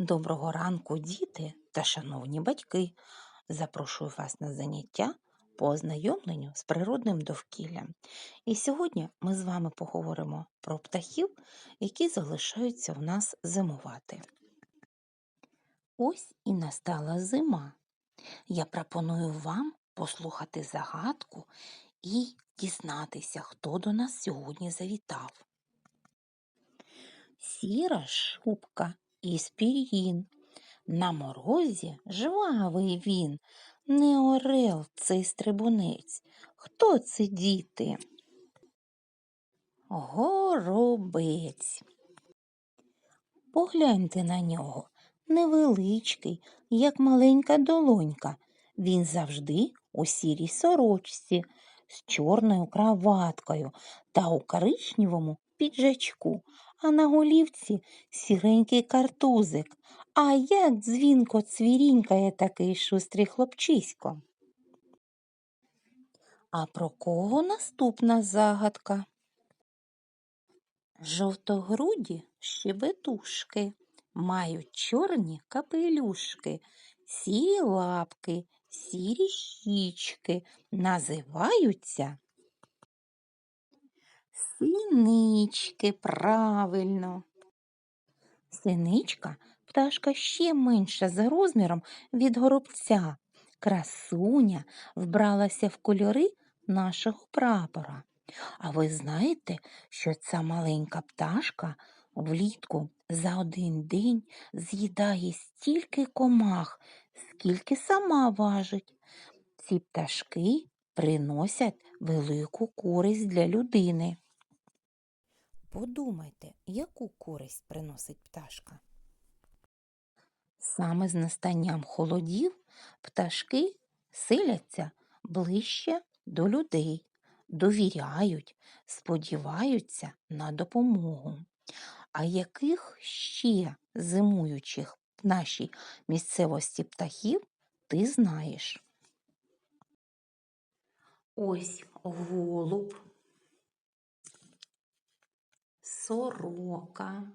Доброго ранку, діти та шановні батьки. Запрошую вас на заняття по ознайомленню з природним довкіллям. І сьогодні ми з вами поговоримо про птахів, які залишаються у нас зимувати. Ось і настала зима. Я пропоную вам послухати загадку і дізнатися, хто до нас сьогодні завітав. Сіра шубка із пір'їн. На морозі жвавий він, не орел цей стрибунець. Хто це діти? Горобець. Погляньте на нього, невеличкий, як маленька долонька. Він завжди у сірій сорочці з чорною краваткою та у коричневому піджачку, а на голівці сіренький картузик. А як дзвінко цвірінькає такий шустрий хлопчисько. А про кого наступна загадка? Жовтогруді щебетушки мають чорні капелюшки, сірі лапки, сірі щічки, називаються синички, правильно. Синичка пташка ще менша за розміром від горобця. Красуня вбралася в кольори нашого прапора. А ви знаєте, що ця маленька пташка влітку за один день з'їдає стільки комах, скільки сама важить. Ці пташки приносять велику користь для людини. Подумайте, яку користь приносить пташка? Саме з настанням холодів пташки селяться ближче до людей, довіряють, сподіваються на допомогу. А яких ще зимуючих в нашій місцевості птахів ти знаєш? Ось голуб, сорока,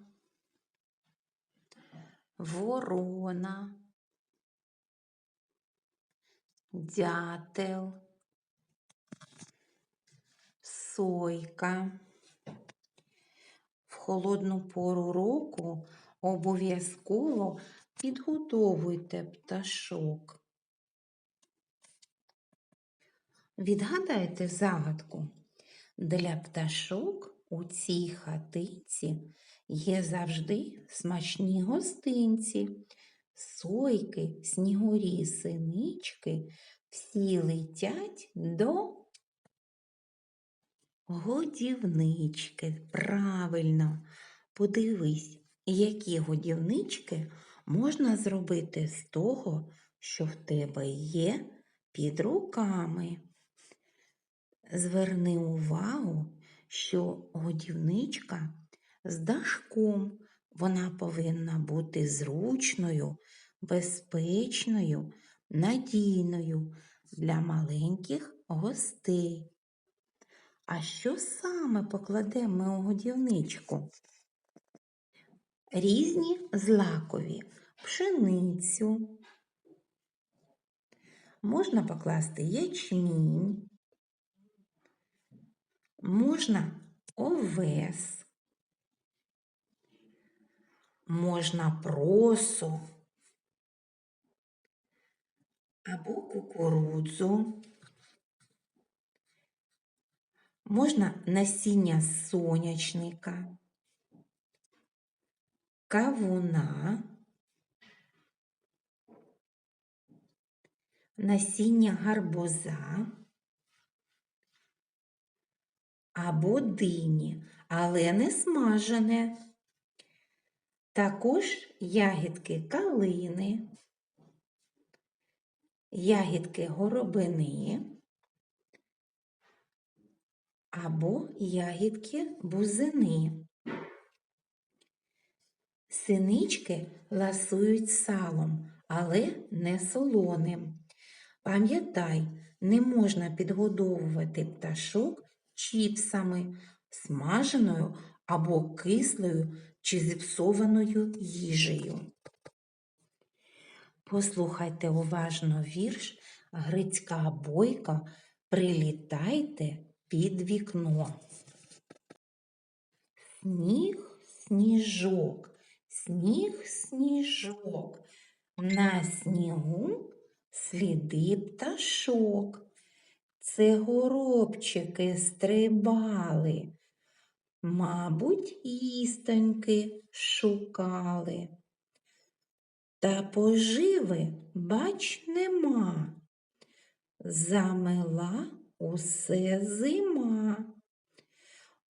ворона, дятел, сойка. В холодну пору року обов'язково підгодовуйте пташок. Відгадайте загадку. Для пташок у цій хатинці є завжди смачні гостинці. Сойки, снігурі, синички всі летять до годівнички. Правильно, подивись, які годівнички можна зробити з того, що в тебе є під руками. Зверни увагу, що годівничка з дашком вона повинна бути зручною, безпечною, надійною для маленьких гостей. А що саме покладемо ми у годівничку? Різні злакові пшеницю. Можна покласти ячмінь, можна овес, можна просу або кукурудзу, можна насіння сонячника, кавуна, насіння гарбуза або дині, але не смажене. Також ягідки калини, ягідки горобини або ягідки бузини. Синички ласують салом, але не солоним. Пам'ятай, не можна підгодовувати пташок чіпсами, смаженою або кислою чи зіпсованою їжею. Послухайте уважно вірш Грицька бойка Прилітайте під вікно. Сніг, сніжок, сніг, сніжок, на снігу сліди пташок. Це горобчики стрибали, мабуть, їстоньки шукали. Та поживи, бач, нема. Замела усе зима.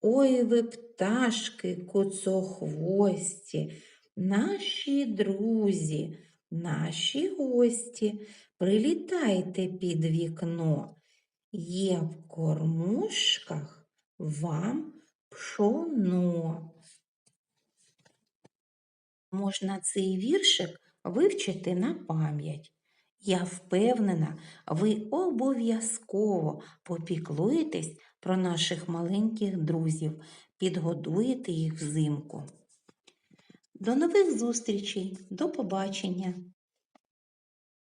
Ой ви пташки куцохвості, наші друзі, наші гості, прилітайте під вікно. Є в кормушках вам пшоно. Можна цей віршик вивчити на пам'ять. Я впевнена, ви обов'язково попіклуєтесь про наших маленьких друзів, підгодуєте їх взимку. До нових зустрічей, до побачення!